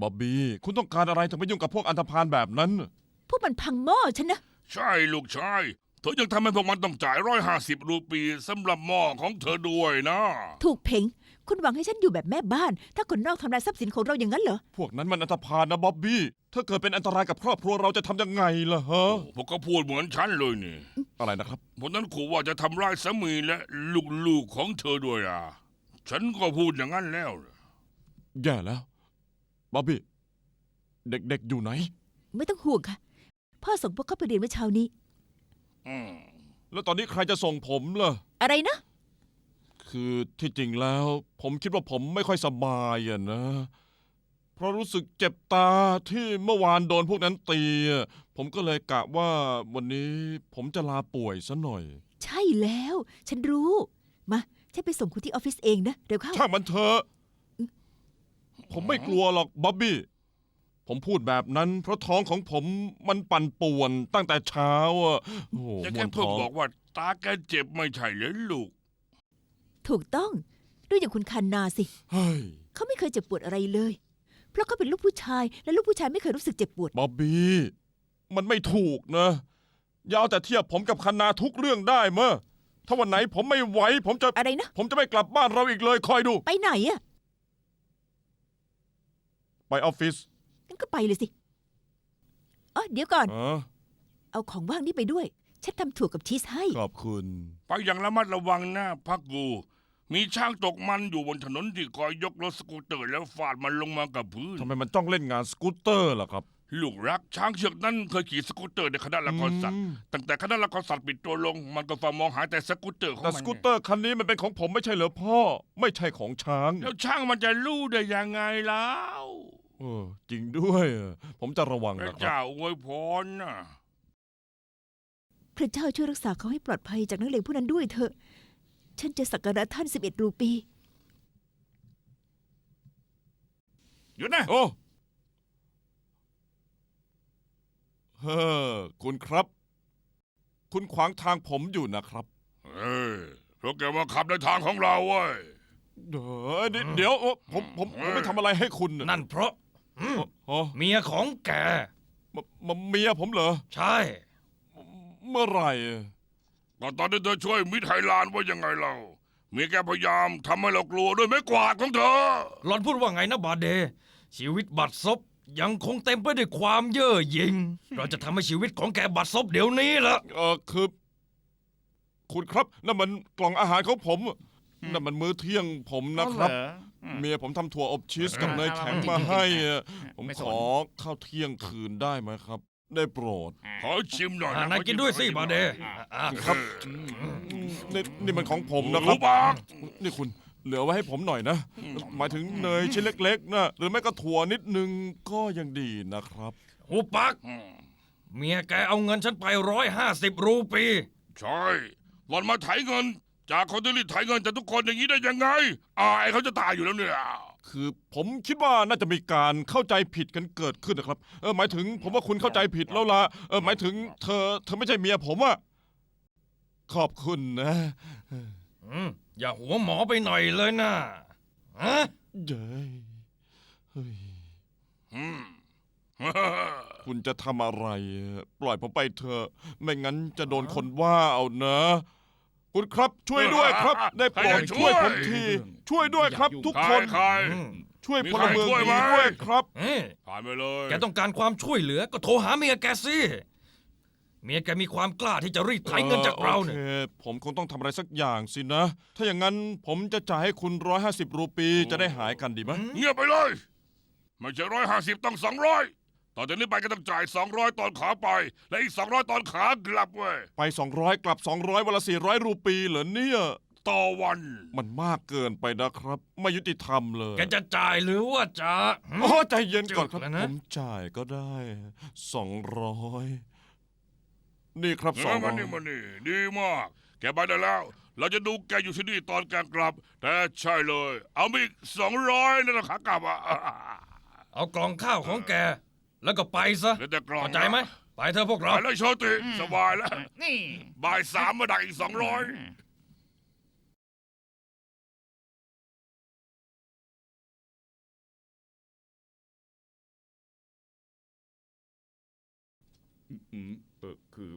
บ๊อบบี้คุณต้องการอะไรถึงไปยุ่งกับพวกอันธพาลแบบนั้น พวกมันพังหม้อฉันนะ ใช่ลูกชาย เธอยังทำให้พวกมันต้องจ่ายร้อยห้าสิบรูปีสำหรับหม้อของเธอด้วยนะ ถูกเพ่งคุณหวังให้ฉันอยู่แบบแม่บ้าน ถ้าคนนอกทำลายทรัพย์สินของเราอย่างนั้นเหรอ พวกนั้นมันอันธพาลนะบ๊อบบี้ ถ้าเกิดเป็นอันตรายกับครอบครัวเราจะทำยังไงล่ะฮะ พวกเขาพูดเหมือนฉันเลยนี่อะไรนะครับ พวกนั้นขู่ว่าจะทำร้ายสามีและลูกๆของเธอด้วยนะฉันก็พูดอย่างนั้นแล้วนะแย่แล้ว บ๊อบบี้ เด็กๆอยู่ไหน ไม่ต้องห่วงค่ะ พ่อส่งพวกเขาไปเรียนเมื่อเช้านี้อืมแล้วตอนนี้ใครจะส่งผมล่ะ อะไรนะ คือที่จริงแล้ว ผมคิดว่าผมไม่ค่อยสบายอะนะ เพราะรู้สึกเจ็บตาที่เมื่อวานโดนพวกนั้นตีอะผมก็เลยกะว่าวันนี้ผมจะลาป่วยซะหน่อย ใช่แล้ว ฉันรู้ มาฉันไปส่งคุณที่ออฟฟิศเองนะเร็วเข้า ช่างมันเถอะ ผมไม่กลัวหรอกบ๊อบบี้ ผมพูดแบบนั้น เพราะท้องของผมมันปั่นป่วนตั้งแต่เช้าอะโอ้โหจะมวแค่นเพิ่งท้องบอกว่าตาแกเจ็บไม่ใช่เหรอลูก ถูกต้องด้วยอย่างคุณคันนาสิ เฮ้ยเขาไม่เคยเจ็บปวดอะไรเลย เพราะเขาเป็นลูกผู้ชาย และลูกผู้ชายไม่เคยรู้สึกเจ็บปวด บ๊อบบี้มันไม่ถูกนะ อย่าเอาแต่เทียบผมกับคณาทุกเรื่องได้เมอะถ้าวันไหนผมไม่ไหวผมจะ อะไรนะ ผมจะไม่กลับบ้านเราอีกเลยคอยดู ไปไหนอะ ไปออฟฟิศงั้นก็ไปเลยสิอ๋อเดี๋ยวก่อนอ๋อเอาของว่างนี่ไปด้วย ฉันทำถั่วกับชีสให้ ขอบคุณ ไปอย่างระมัดระวังนะพักกู มีช่างตกมันอยู่บนถนนที่คอยยกรถสกูตเตอร์แล้วฟาดมันลงมากับพื้น ทำไมมันต้องเล่นงานสกูตเตอร์ล่ะครับลูกรักช้างเชือกนั้นเคยขี่สกูตเตอร์ในคณะละครสัตว์ อืมตั้งแต่คณะละครสัตว์ปิดตัวลง มันก็ฟ้ามองหาแต่สกูตเตอร์ของแต่มันสกูตเตอร์คันนี้มันเป็นของผมไม่ใช่เหรอพ่อ ไม่ใช่ของช้าง แล้วช่างมันจะรู้ได้ยังไงแล้ว เออ จริงด้วยอะผมจะระวังพระนะครับ เจ้าอวยพรนะพระเจ้าช่วยรักษาเขาให้ปลอดภัยจากนักเลงผู้นั้นด้วยเถอะ ฉันจะสักการะท่านสิบเอ็ดรูปี หยุดนะ โอ้เฮ้อคุณครับ คุณขวางทางผมอยู่นะครับ เออพวกแกมาขับในทางของเราเว้ย เดี๋ยวเดี๋ยวเดี๋ยวเอ้อผมผมผมไม่ทำอะไรให้คุณะนั่นเพราะ อ๋อเมียของแก มมเมียผมเหรอ ใช่ เมื่อไหร่อะก็ตอนที่เธอช่วยมิตรไทยลานว่ายังไงเรา มีแกพยายามทำให้เรากลัวด้วยไม้กวาดของเธอ หลอนพูดว่าไงนะบาเด ชีวิตบัดซบยังคงเต็มไปด้วยความเย่อหยิ่ง เราจะทำให้ชีวิตของแกบัดซบเดี๋ยวนี้ละ เออคือ คุณครับนั่นมันกล่องอาหารของผมนั่นมันมื้อเที่ยงผมนะครับ เมียผมทำถั่วอบชีสกับเนยแข็งมาให้อะผมไม่สขนอข้าวเที่ยงคืนได้ไหมครับ ได้โปรด ขอชิมหน่อยอะนะนายกินด้วยสิบาเดอะครับ นี่นี่มันของผมนะครัรู้บปากนี่คุณเหลือไว้ให้ผมหน่อยนะหมายถึงเนยชิ้นเล็กๆนะหรือไม่ก็ถั่วนิดนึงก็ยังดีนะครับ หูปักอืมเมียแกเอาเงินฉันไปร้อยห้าสิบรูปี ใช่ หล่อนมาไถเงิน จากคนที่รีดไถเงินจากทุกคนอย่างนี้ได้ยังไงอายเขาจะตายอยู่แล้วเนี่ย คือผมคิดว่าน่าจะมีการเข้าใจผิดกันเกิดขึ้นนะครับ เออหมายถึงผมว่าคุณเข้าใจผิดแล้วล่ะ เออหมายถึงเธอเธอไม่ใช่เมียผมอะขอบคุณนะ อืมอย่าหัวหมอไปหน่อยเลยนะฮะเย้ยเฮ้ยอืม คุณจะทำอะไรอะปล่อยผมไปเถอะ ไม่งั้นจะโดนคนว่าเอานะ คุณครับช่วยด้วยครับ ได้โปรดช่วยผมที ช่วยด้วยครับทุกใคครนใครอืมช่วยมีพใครลเมืองช่วยดีไหมด้วยครับ เอ้ยผ่านไปเลยแกต้องการความช่วยเหลือก็โทรหาเมียแกสิ เมียแกมีความกล้าที่จะรีดไถเงินจากเราเนี่ย โอคผมคงต้องทำอะไรสักอย่างสินะ ถ้าอย่างนั้นผมจะจ่ายให้คุณร้อยห้าสิบรูปีจะได้หายกันดีไหมเงียบไปเลย ไม่ใช่ร้อยห้าสิบต้องสองร้อย ต่อจากนี้ไปก็ต้องจ่ายสองร้อยตอนขาไป และอีกสองร้อยตอนขากลับเว้ย ไป 200 กลับ 200วันละ400 รูปีเหรอเนี่ย ต่อวัน มันมากเกินไปนะครับ ไม่ยุติธรรมเลย แกจะจ่ายหรือว่าจะโอ้ใจเย็นก่อนครับ จุดแล้วนะ ผมจ่ายก็ได้ 200 นี่ครับเอสอองมันนี่มันนี่ดีมาก แกไปได้แล้ว เราจะดูแกอยู่ที่นี่ตอนแกกลับ แต่ใช่เลย เอามาอีกสองร้อยนั่นแหละขากลับอะ เอากล่องข้าวของแก แล้วก็ไปซะเดี๋ยวกรอใจไหมไปเธอพวกเราไปแล้วโชติสบายแล้วนี่ บ่ายสามมาดักอีกสองร้อยอืมเออคือ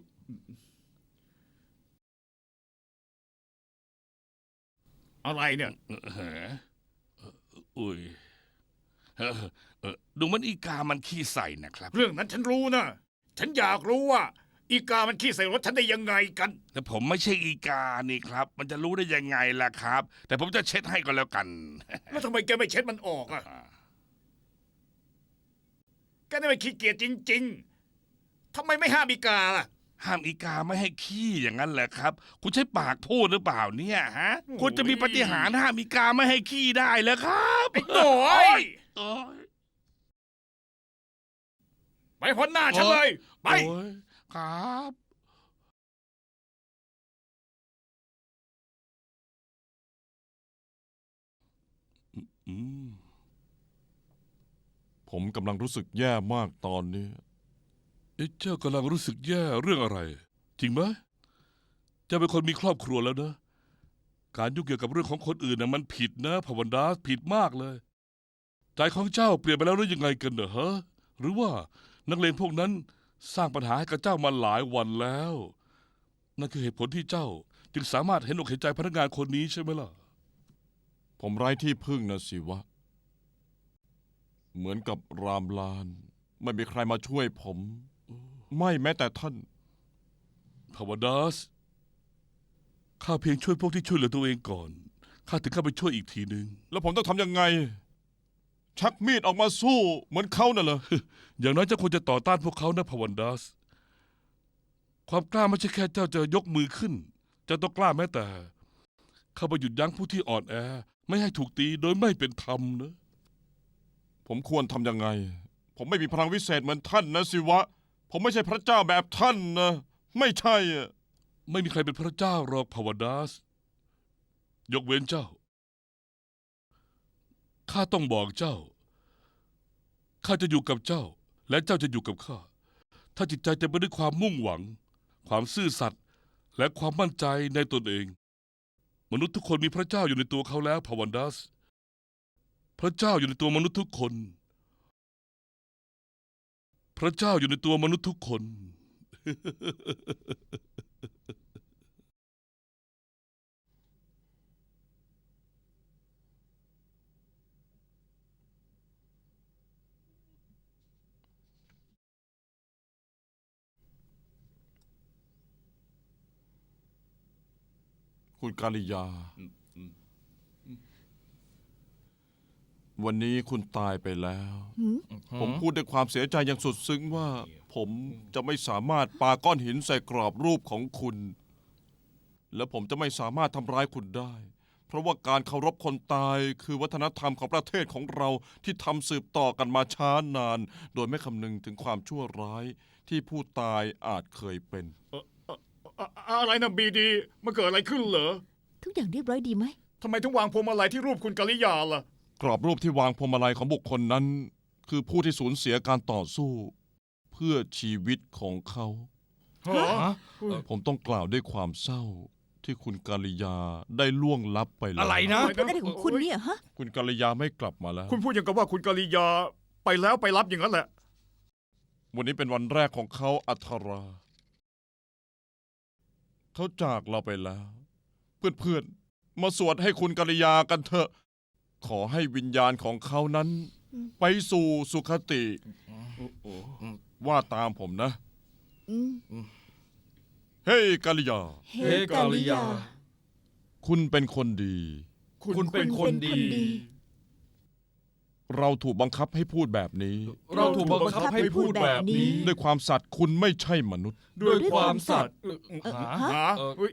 อะไรเนี่ย อุ้ย เอออุ้ยเออเออดูมันอีกามันขี้ใส่นะครับ เรื่องนั้นฉันรู้นะ ฉันอยากรู้ว่า อีกามันขี้ใส่รถฉันได้ยังไงกัน แต่ผมไม่ใช่อีกานี่ครับ มันจะรู้ได้ยังไงล่ะครับ แต่ผมจะเช็ดให้ก็แล้วกัน แล้วทำไมแกไม่เช็ดมันออกอะ แกนี่ไม่ขี้เกียจจริง ๆทำไมไม่ห้ามอีกาล่ะ ห้ามอีกาไม่ให้ขี้อย่างนั้นแหละครับ คุณใช้ปากพูดหรือเปล่าเนี่ยฮะโอ้ย คุณจะมีปฏิหารย์ห้ามอีกาไม่ให้ขี้ได้แล้วครับไอ้โง่เอ้ยโอ้ย ไปพ้นหน้าฉันเลย ไป โอ้ยครับอืมผมกำลังรู้สึกแย่มากตอนนี้ เอ๊ะเจ้ากำลังรู้สึกแย่เรื่องอะไร จริงไหมเจ้าเป็นคนมีครอบครัวแล้วนะ การยุ่งเกี่ยวกับเรื่องของคนอื่นนะมันผิดนะพวันดาผิดมากเลย ใจของเจ้าเปลี่ยนไปแล้วหรือยังไงกันเนอะฮะ หรือว่านักเลงพวกนั้นสร้างปัญหาให้กับเจ้ามาหลายวันแล้ว นั่นคือเหตุผลที่เจ้า จึงสามารถเห็นอกเห็นใจพนักงานคนนี้ใช่ไหมล่ะ ผมไร้ที่พึ่งนะสิวะ เหมือนกับรามลาน ไม่มีใครมาช่วยผม ไม่แม้แต่ท่านพาวดัสข้าเพียงช่วยพวกที่ช่วยเหลือตัวเองก่อน ข้าถึงเข้าไปช่วยอีกทีหนึ่งแล้วผมต้องทำยังไง ชักมีดออกมาสู้เหมือนเขาน่ะเหรอ อย่างน้อยเจ้าควรจะต่อต้านพวกเขานะพาวันดัส ความกล้าไม่ใช่แค่เจ้าจะยกมือขึ้น เจ้าต้องกล้าแม้แต่ เข้าไปหยุดยั้งผู้ที่อ่อนแอ ไม่ให้ถูกตีโดยไม่เป็นธรรมนะ ผมควรทำยังไง ผมไม่มีพลังวิเศษเหมือนท่านนะสิวะ ผมไม่ใช่พระเจ้าแบบท่านนะ ไม่ใช่อะไม่มีใครเป็นพระเจ้าหรอกพาวันดัส ยกเว้นเจ้า ข้าต้องบอกเจ้า ข้าจะอยู่กับเจ้า และเจ้าจะอยู่กับข้า ถ้าจิตใจเต็มไปด้วยความมุ่งหวัง ความซื่อสัตย์และความมั่นใจในตนเอง มนุษย์ทุกคนมีพระเจ้าอยู่ในตัวเขาแล้วพาวันดัส พระเจ้าอยู่ในตัวมนุษย์ทุกคน พระเจ้าอยู่ในตัวมนุษย์ทุกคน คุณกาลิยา วันนี้คุณตายไปแล้วหืมผมพูดด้วยความเสียใจอย่างสุดซึ้งว่า ผมจะไม่สามารถปาก้อนหินใส่กรอบรูปของคุณ และผมจะไม่สามารถทำร้ายคุณได้ เพราะว่าการเคารพคนตายคือวัฒนธรรมของประเทศของเราที่ทำสืบต่อกันมาช้านาน โดยไม่คำนึงถึงความชั่วร้ายที่ผู้ตายอาจเคยเป็น อะอะไรนะบีดีมันเกิดอะไรขึ้นเหรอทุกอย่างเรียบร้อยดีไหม ทำไมถึงวางพวงมาลัยที่รูปคุณกาลิยาล่ะ กรอบรูปที่วางพวงมาลัยของบุคคลนั้น คือผู้ที่สูญเสียการต่อสู้ เพื่อชีวิตของเขา ฮะฮะผมต้องกล่าวด้วยความเศร้า ที่คุณกาลิยาได้ล่วงลับไปแล้วอะไรนะคุณพูดอะไรของคุณเนี่ยฮะ คุณกาลิยาไม่กลับมาแล้ว คุณพูดอย่างกับว่าคุณกาลิยาไปแล้วไปรับอย่างนั้นแหละ วันนี้เป็นวันแรกของเขาอัทรา เขาจากเราไปแล้ว เพื่อนๆ มาสวดให้คุณกาลิยากันเถอะ ขอให้วิญญาณของเขานั้น ไปสู่สุคติ ว่าตามผมนะอืมเฮ้ยกาลิยา เฮ้กาลิยา คุณเป็นคนดี คุณเป็นคนดี เราถูกบังคับให้พูดแบบนี้ เราถูกบังคับให้พูดแบบนี้ ด้วยความสัตย์คุณไม่ใช่มนุษย์ ด้วยความสัตย์ฮะฮะเออเฮ้ย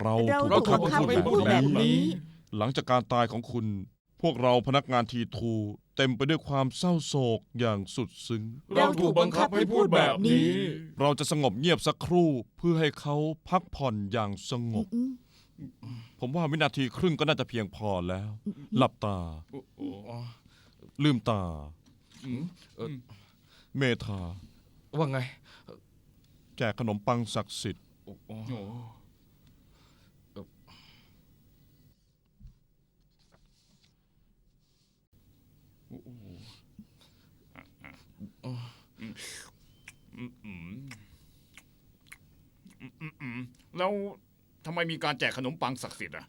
เราเราถูกถูบักงคับบังให้คับพูดให้แบบพูดแบบนี้นี้ หลังจากการตายของคุณ พวกเราพนักงานทีทูเต็มไปด้วยความเศร้าโศกอย่างสุดซึ้ง เราถูกบังคับให้พูดแบบนี้ เราจะสงบเงียบสักครู่เพื่อให้เขาพักผ่อนอย่างสงบอืม ผมว่าวินาทีครึ่งก็น่าจะเพียงพอแล้ว หลับตา ลืมตาเมธาว่าไง แจกขนมปังศักดิ์สิทธิ์แล้ว ทำไมมีการแจกขนมปังศักดิ์สิทธิ์อะ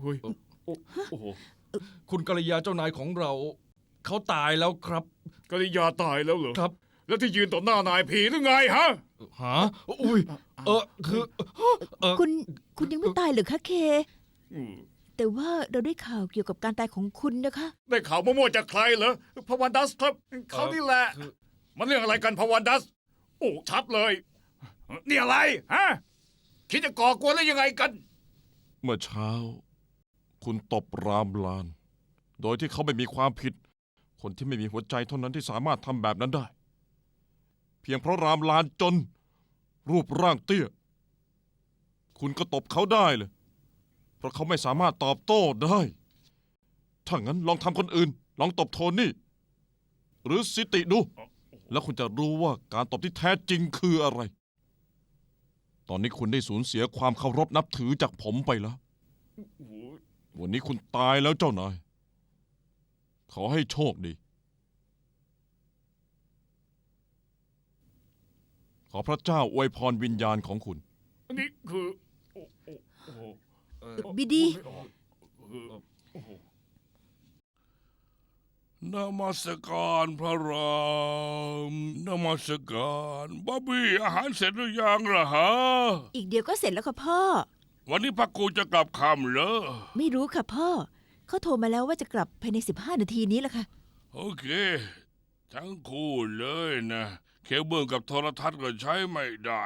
เฮ้ยโอ้โหคุณกัลยาเจ้านายของเรา เขาตายแล้วครับ กริยาตายแล้วเหรอครับ แล้วที่ยืนต่อหน้านายผีหรือไงฮะ หาอุ้ยเออคือเออคุณคุณยังไม่ตายเหรือคะเค อืมแต่ว่าเราได้ข่าวเกี่ยวกับการตายของคุณนะคะ ได้ข่าวมั่วๆจากใครเหรอพวันดัสครับ เขานี่แหละ คือมันเรื่องอะไรกันพวันดัส โอ้ชัดเลย นี่อะไรฮะ คิดจะก่อกวนแล้ยังไงกัน เมื่อเช้า คุณตบรามลาน โดยที่เขาไม่มีความผิด คนที่ไม่มีหัวใจเท่านั้นที่สามารถทำแบบนั้นได้ เพียงเพราะรามลานจน รูปร่างเตี้ย คุณก็ตบเขาได้เลย เพราะเขาไม่สามารถตอบโต้ได้ ถ้างั้นลองทำคนอื่น ลองตบโทนี่ หรือสิติดู แล้วคุณจะรู้ว่าการตบที่แท้จริงคืออะไร ตอนนี้คุณได้สูญเสียความเคารพนับถือจากผมไปแล้ว วันนี้คุณตายแล้วเจ้านาย ขอให้โชคดี ขอพระเจ้าอวยพรวิญญาณของคุณอันนี้คือโอ้โอ้โอ้โหเออบิดีคือโอ้โห นมัสการพระรามนมัสการบ๊อบบี้อาหารเสร็จหรือยังล่ะฮะ อีกเดียวก็เสร็จแล้วค่ะพ่อ วันนี้พักกูจะกลับค่ำเหรอไม่รู้ค่ะพ่อ เขาโทรมาแล้วว่าจะกลับภายใน 15 นาทีนี้แหละค่ะ โอเค ทั้งคู่เลยนะ เคเบิลกับโทรทัศน์ก็ใช้ไม่ได้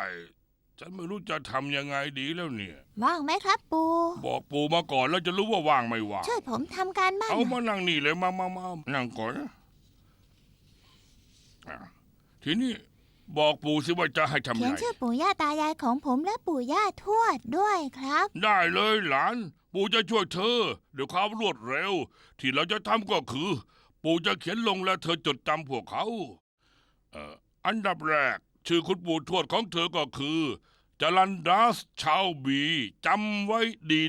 ฉันไม่รู้จะทำยังไงดีแล้วเนี่ย ว่างไหมครับปูบอกปู่มาก่อนแล้วจะรู้ว่าว่างไม่ว่างช่วยผมทำการบ้านเอาหน่มาอยนั่งนี่เลยมามามานั่งก่อนนะอะทีนี้บอกปู่สิว่าจะให้ทำเขียนไรชื่อปู่ย่าตายายของผมและปู่ย่าทวดด้วยครับ ได้เลยหลาน ปู่จะช่วยเธอด้วยความรวดเร็ว ที่เราจะทำก็คือ ปู่จะเขียนลงและเธอจดจำพวกเขาเอ่ออันดับแรก ชื่อคุณปู่ทวดของเธอก็คือ จรันดัสชาวบีจำไว้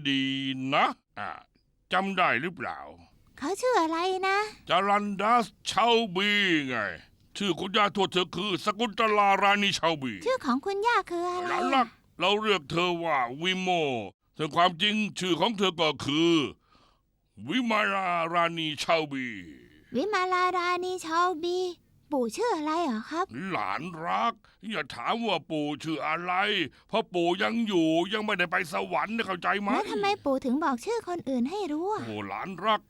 ดีๆนะอ่าจำได้หรือเปล่าเขาชื่ออะไรนะจารันดัสชาวบีไง ชื่อคุณย่าทวดเธอคือ สกุลตลารานีชาวบีชื่อของคุณย่าคืออะไรหลานรักเราเรียกเธอว่าวิโมแต่ความจริงชื่อของเธอก็คือ วิมารารานีชาวบี วิมาลารานีชาวบี ปู่ชื่ออะไรเหรอครับ หลานรัก อย่าถามว่าปู่ชื่ออะไร เพราะปู่ยังอยู่ยังไม่ได้ไปสวรรค์นะเข้าใจไหมแล้วทำไมปู่ถึงบอกชื่อคนอื่นให้รู้อะโอ้หลานรัก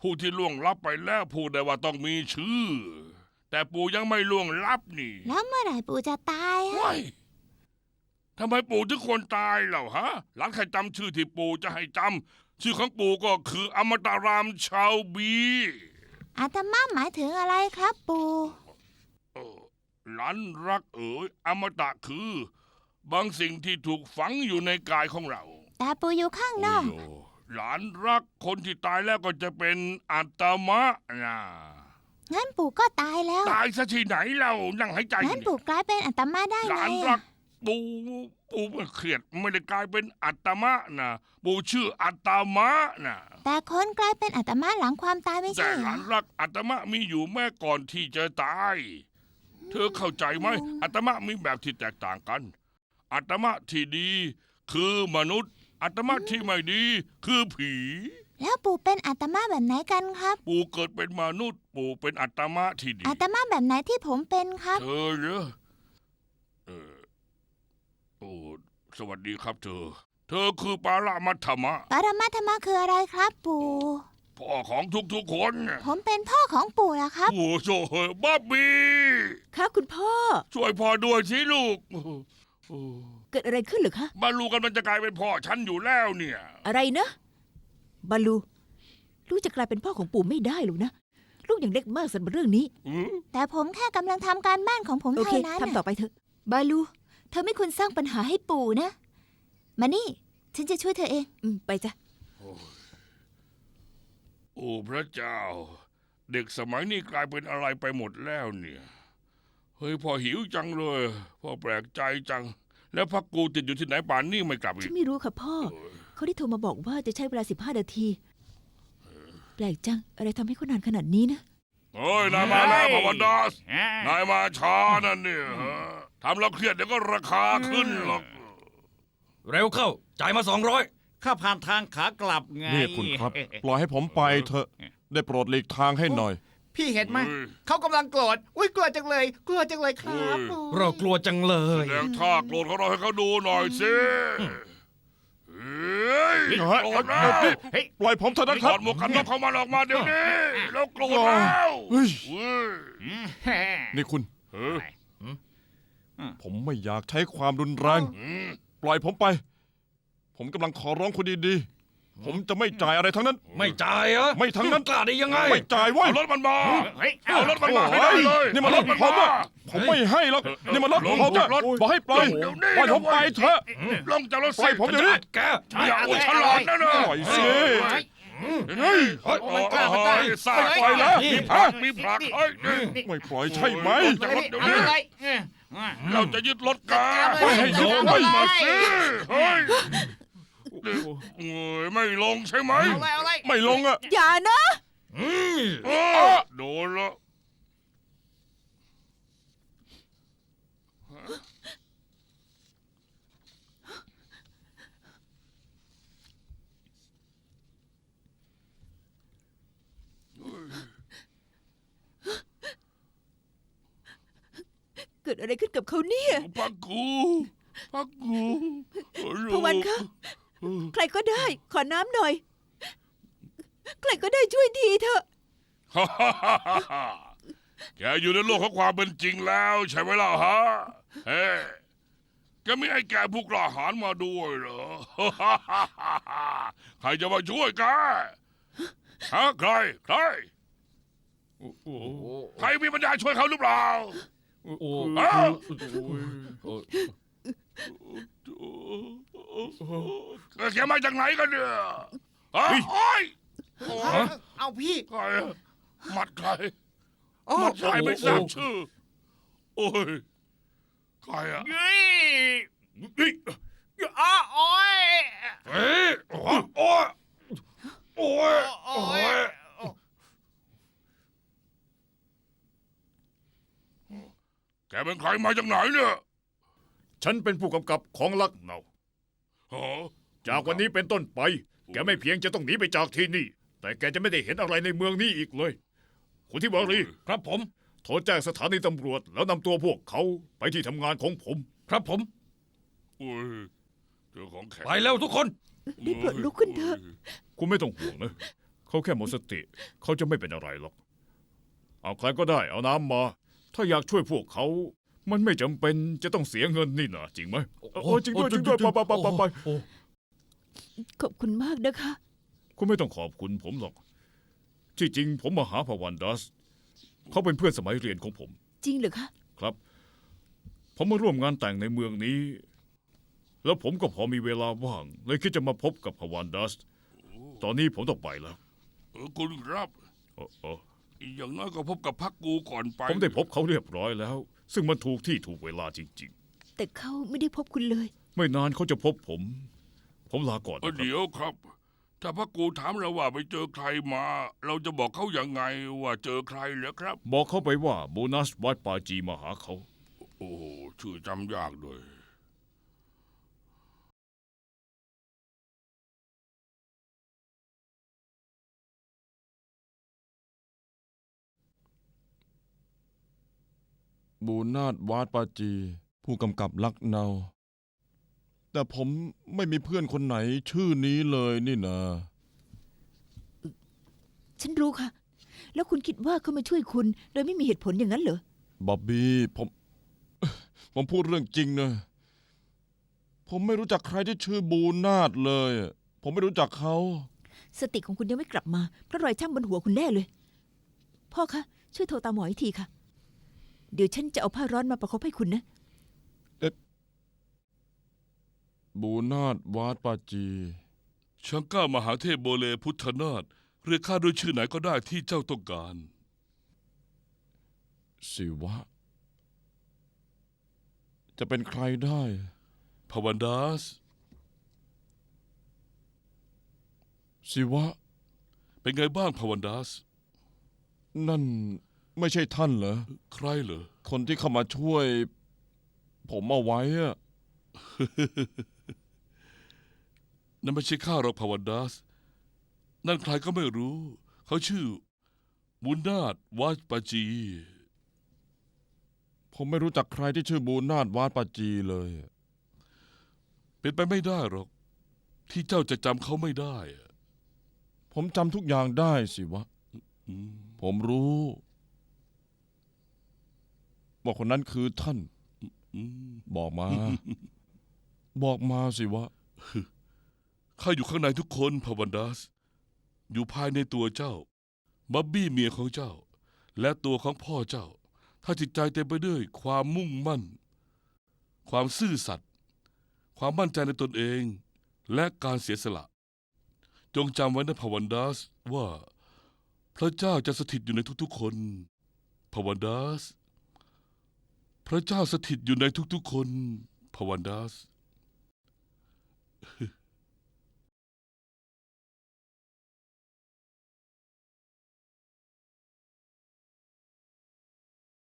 ผู้ที่ล่วงลับไปแล้วพูดได้ว่าต้องมีชื่อ แต่ปู่ยังไม่ล่วงลับนี่แล้วเมื่อไหร่ปู่จะตายฮะว้ายทำไมปู่ถึงควรตายเหล่าฮะ หลานใครจำชื่อที่ปู่จะให้จำชื่อของปู่ก็คืออมตารามชาวบี อาตมาหมายถึงอะไรครับปู่เออ หลานรักเอ๋ยอมตะคือ บางสิ่งที่ถูกฝังอยู่ในกายของเราแต่ปู่อยู่ข้างนอก โอ้โหหลานรักคนที่ตายแล้วก็จะเป็นอัตมะนะงั้นปู่ก็ตายแล้ว ตายซะที่ไหนเรานั่งหายใจอยู่งั้นเนี่ย ปู่กลายเป็นอัตมาได้หไงลานอะรักปู่ปู่ไม่เครียดไม่ได้กลายเป็นอัตมะนะปู่ชื่ออัตมะนะแต่คนกลายเป็นอัตมาหลังความตายไม่แต่ใช่เหหรลาอนรักอัตมะมีอยู่แม่ก่อนที่จะตาย เธอเข้าใจไหมอัตมะมีแบบที่แตกต่างกันอัตมะที่ดีคือมนุษย์อัตมะที่ไม่ดีคือผี แล้วปู่เป็นอัตมาแบบไหนกันครับ ปู่เกิดเป็นมนุษย์ ปู่เป็นอัตมะที่ดีอัตมาแบบไหนที่ผมเป็นครับ เธอเหรอเออโอ้สวัสดีครับเธอ เธอคือปารามัตถมะ ปรมัตถมะคืออะไรครับปู่ พ่อของทุกๆคนน่ะผมเป็นพ่อของปู่แล้วครับ โอ้โหบ๊อบบี้ค่ะคุณพ่อ ช่วยพ่อด้วยสิลูกโอ้โหเกิดอะไรขึ้นเหรือคะบาลูกันมันจะกลายเป็นพ่อฉันอยู่แล้วเนี่ย อะไรนะบาลูลูกจะกลายเป็นพ่อของปู่ไม่ได้หรอกนะ ลูกยังเล็กมากสำหรับเรื่องนี้ อืมแต่ผมแค่กำลังทำการบ้านของผมโอเคเท่านั้นทำต่อน่ะไปเถอะ บาลู เธอไม่ควรสร้างปัญหาให้ปู่นะ มานี่ ฉันจะช่วยเธอเอง อืม ไปจ้ะ โอ้ พระเจ้า เด็กสมัยนี้กลายเป็นอะไรไปหมดแล้วเนี่ย เฮ้ยพ่อหิวจังเลยพ่อแปลกใจจัง แล้วพักกูติดอยู่ที่ไหนป่านนี้ไม่กลับอีฉักนไม่รู้ค่ะพ่อ เขาได้โทรมาบอกว่าจะใช้เวลา 15 นาที แปลกจัง อะไรทำให้เขานานขนาดนี้นะ เฮ้ยนายมาแล้วพวันดัสอ่า นายมาช้านั่นเนี่ยฮะทำแล้วเครียดเดี๋ยวก็ราคาขึ้นหรอก เร็วเข้า จ่ายมาสองร้อย ข้าผ่านทางขากลับไงนี่คุณครับ ปล่อยให้ผมไปเถอะ ได้โปรดหลีกทางให้หน่อย พี่เห็นไหมเขากำลังโกรธอุ้ยกลัวจังเลย กลัวจังเลยครับเรากลัวจังเลยแสดงท่าโกรธของเราให้เขาดูหน่อยสิเฮ้ยโกรธแล้วเฮ้ยปล่อยผมเถอะนะถครัอบดหมวกกันน็อกของมันออกมาเดี๋ยวนี้เราโกรธแล้วเฮ้ย เว้ยนี่คุณ เออผมไม่อยากใช้ความรุนแรง อืมปล่อยผมไป ผมกำลังขอร้องคุณดีๆ ผมจะไม่จ่ายอะไรทั้งนั้น ไม่จ่ายเหรอไม่ทั้งนั้น กล้าได้ยังไงไม่จ่ายเว้ยเอารถมันมาเฮ้ยเอารถมันมาให้โอ้ได้ยเลย นี่มันรถผมอะผมไม่ให้หรอกนี่มันรถลงผมอะจากรถบอกให้ปล่อยเดี๋ยวนี้ปล่อยผมไปเถอะลงจากรถปล่อยผมเดี๋ยวนี้อัดแกอย่าอุดฉลาดนะเนอะปล่อยสิเฮ้ยเฮ้ยโอ้ยสาดปล่อยแล้วมีผลักมีผลักเฮ้ยนี่ไม่ปล่อยใช่ไหมจากรถเดี๋ยวเอานี้เลยเราจะยึดรถแกเฮ้ยให้ยึดเอารถเลยมาสิเฮ้ย โอ้ยไม่ลงใช่ไหม เอาเลยเอาเลยไม่ลงอะอย่านะ อืมเออโดนแล้วเกิดอะไรขึ้นกับเขาเนี่ย พักกู พักกูพวันคะ ใครก็ได้ ขอน้ำหน่อย ใครก็ได้ช่วยทีเถอะ ฮ่าฮ่าฮ่าฮ่าแกอยู่ในโลกของความเป็นจริงแล้วใช่ไหมล่ะฮะ เฮ้แกไม่ให้แกผู้กล้าหาญมาด้วยเหรอฮ่าฮ่าฮ่าฮ่าใครจะมาช่วยแกฮะใคร ใคร ใครมีปัญญาช่วยเขาหรือเปล่า ฮะแกมาจากไหนกันเนี่ยฮะโอ้ยเอาพี่ ใครอะหมัดใครหมัดใครไม่ทราบชื่อ โอ้ย ใครอะเฮ้ยเฮ้ยอ้าโอ้ยเฮ้ยโอ้ยโอ้ยโอ้ยโอ้ยแกเป็นใครมาจากไหนเนี่ย ฉันเป็นผู้กำกับของลักเนาฮะจากวันนี้เป็นต้นไป แกไม่เพียงจะต้องหนีไปจากที่นี่ แต่แกจะไม่ได้เห็นอะไรในเมืองนี้อีกเลย คุณที่บารีครับผม โทรแจ้งสถานีตำรวจ แล้วนำตัวพวกเขาไปที่ทำงานของผม ครับผมโอ้ยเจอของแข็งไปแล้วทุกคน ได้โปรดลุกขึ้นเถอะ คุณไม่ต้องห่วงนะ เขาแค่หมดสติ เขาจะไม่เป็นอะไรหรอก เอาใครก็ได้เอาน้ำมา ถ้าอยากช่วยพวกเขา มันไม่จำเป็นจะต้องเสียเงินนี่นะจริงไหมโอ้จริงด้วยจริงด้วยไปไปไปไปไปขอบคุณมากนะคะ คุณไม่ต้องขอบคุณผมหรอก ที่จริงผมมาหาพาวันดัส เขาเป็นเพื่อนสมัยเรียนของผม จริงเหรอคะ ครับ ผมมาร่วมงานแต่งในเมืองนี้ แล้วผมก็พอมีเวลาว่าง เลยคิดจะมาพบกับพาวันดัส ตอนนี้ผมต้องไปแล้วเออคุณครับเออเอออย่างน้อยก็พบกับพักกูก่อนไป ผมได้พบเขาเรียบร้อยแล้ว ซึ่งมันถูกที่ถูกเวลาจริง แต่เขาไม่ได้พบคุณเลย ๆ ไม่นานเขาจะพบผม ผมลาก่อนเออนะครับ เดี๋ยวครับ ถ้าพักกูถามเราว่าไปเจอใครมา เราจะบอกเขาอย่างไงว่าเจอใครเหรอครับ บอกเขาไปว่าโบนัสวัดปาจีมาหาเขา โอ้โหชื่อจำยากด้วย บูนาดวาดปาจี ผู้กำกับลักเนา แต่ผมไม่มีเพื่อนคนไหนชื่อนี้เลยนี่นะ ฉันรู้ค่ะ แล้วคุณคิดว่าเขามาช่วยคุณ โดยไม่มีเหตุผลอย่างนั้นเหรอ บ๊อบบี้ผม ผมพูดเรื่องจริงนะ ผมไม่รู้จักใครที่ชื่อบูนาดเลย ผมไม่รู้จักเขา สติของคุณยังไม่กลับมาเพราะรอยช่างบนหัวคุณแน่เลย พ่อคะ ช่วยโทรตามหมออีกทีค่ะ เดี๋ยวฉันจะเอาผ้าร้อนมาประคบให้คุณนะ บูนาดวาดปาจีชังก้ามหาเทพโบเลพุทธนาถเรียกข้าด้วยชื่อไหนก็ได้ที่เจ้าต้องการ สิวะ จะเป็นใครได้พวันดัสสิวะ เป็นไงบ้างพวันดัสนั่น ไม่ใช่ท่านเหรอ ใครเหรอ คนที่เข้ามาช่วย ผมเอาไว้อะนั่นไม่ใช่ข้าหรอกพาวันดัส นั่นใครก็ไม่รู้ เขาชื่อ บุญนาถวัดปาจี ผมไม่รู้จักใครที่ชื่อบูนาดวาดปาจีเลยเป็นไปไม่ได้หรอก ที่เจ้าจะจำเขาไม่ได้อะผมจำทุกอย่างได้สิวะ อืมผมรู้ ว่าคนนั้นคือท่านอืมบอกมา บอกมาสิวะข้าอยู่ข้างในทุกคนพาวันดัส อยู่ภายในตัวเจ้า บับบี้เมียของเจ้า และตัวของพ่อเจ้า ถ้าจิตใจเต็มไปด้วยความมุ่งมั่น ความซื่อสัตย์ความมั่นใจในตนเอง และการเสียสละ จงจำไว้นะพาวันดัสว่า พระเจ้าจะสถิตอยู่ในทุกๆคนพาวันดัส พระเจ้าสถิตอยู่ในทุกๆคนพวันดัส